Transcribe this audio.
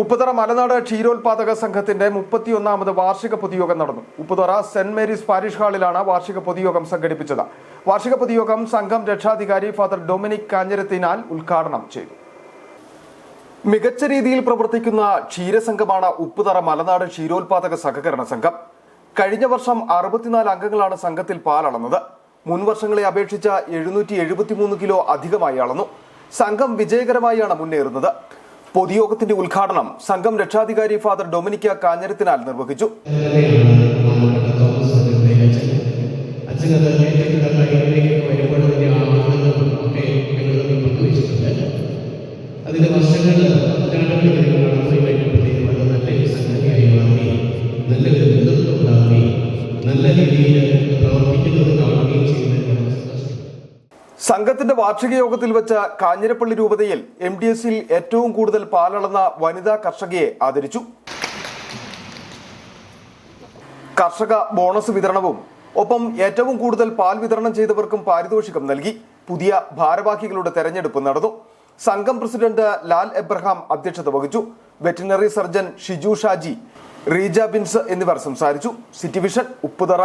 ഉപ്പുതറ മലനാട് ക്ഷീരോത്പാദക സംഘത്തിന്റെ മുപ്പത്തിയൊന്നാമത് വാർഷിക പൊതുയോഗം നടന്നു. ഉപ്പുതറ സെന്റ് മേരീസ് പാരിഷ് ഹാളിലാണ് വാർഷിക പൊതുയോഗം സംഘടിപ്പിച്ചത്. വാർഷിക പൊതുയോഗം സംഘം രക്ഷാധികാരി ഫാദർ ഡൊമിനിക് കാഞ്ഞിരത്തിനാൽ ഉദ്ഘാടനം ചെയ്തു. മികച്ച രീതിയിൽ പ്രവർത്തിക്കുന്ന ക്ഷീരസംഘമാണ് ഉപ്പുതറ മലനാട് ക്ഷീരോത്പാദക സഹകരണ സംഘം. കഴിഞ്ഞ വർഷം അറുപത്തിനാല് അംഗങ്ങളാണ് സംഘത്തിൽ പാലളന്നത്. മുൻ വർഷങ്ങളെ അപേക്ഷിച്ച് എഴുന്നൂറ്റി എഴുപത്തിമൂന്ന് കിലോ അധികമായി അളന്നു. സംഘം വിജയകരമായാണ് മുന്നേറുന്നത്. പൊതുയോഗത്തിന്റെ ഉദ്ഘാടനം സംഘം രക്ഷാധികാരി ഫാദർ ഡൊമിനിക്ക കാഞ്ഞിരത്തിനാൽ നിർവഹിച്ചു നല്ല രീതിയിൽ പ്രവർത്തിക്കുന്നത് സന്തോഷം സംഘത്തിന്റെ വാർഷിക യോഗത്തിൽ വെച്ച കാഞ്ഞിരപ്പള്ളി രൂപതയിൽ എം ഡി എസിൽ ഏറ്റവും കൂടുതൽ പാലളന്ന വനിതാ കർഷകയെ ആദരിച്ചു. കർഷക ബോണസ് വിതരണവും ഒപ്പം ഏറ്റവും കൂടുതൽ പാൽ വിതരണം ചെയ്തവർക്കും പാരിതോഷികം നൽകി. പുതിയ ഭാരവാഹികളുടെ തെരഞ്ഞെടുപ്പ് നടന്നു. സംഘം പ്രസിഡന്റ് ലാൽ എബ്രഹാം അധ്യക്ഷത വഹിച്ചു. വെറ്റിനറി സർജൻ ഷിജു ഷാജി റീജ ബിൻസ് എന്നിവർ സംസാരിച്ചു. City vision Upputhara.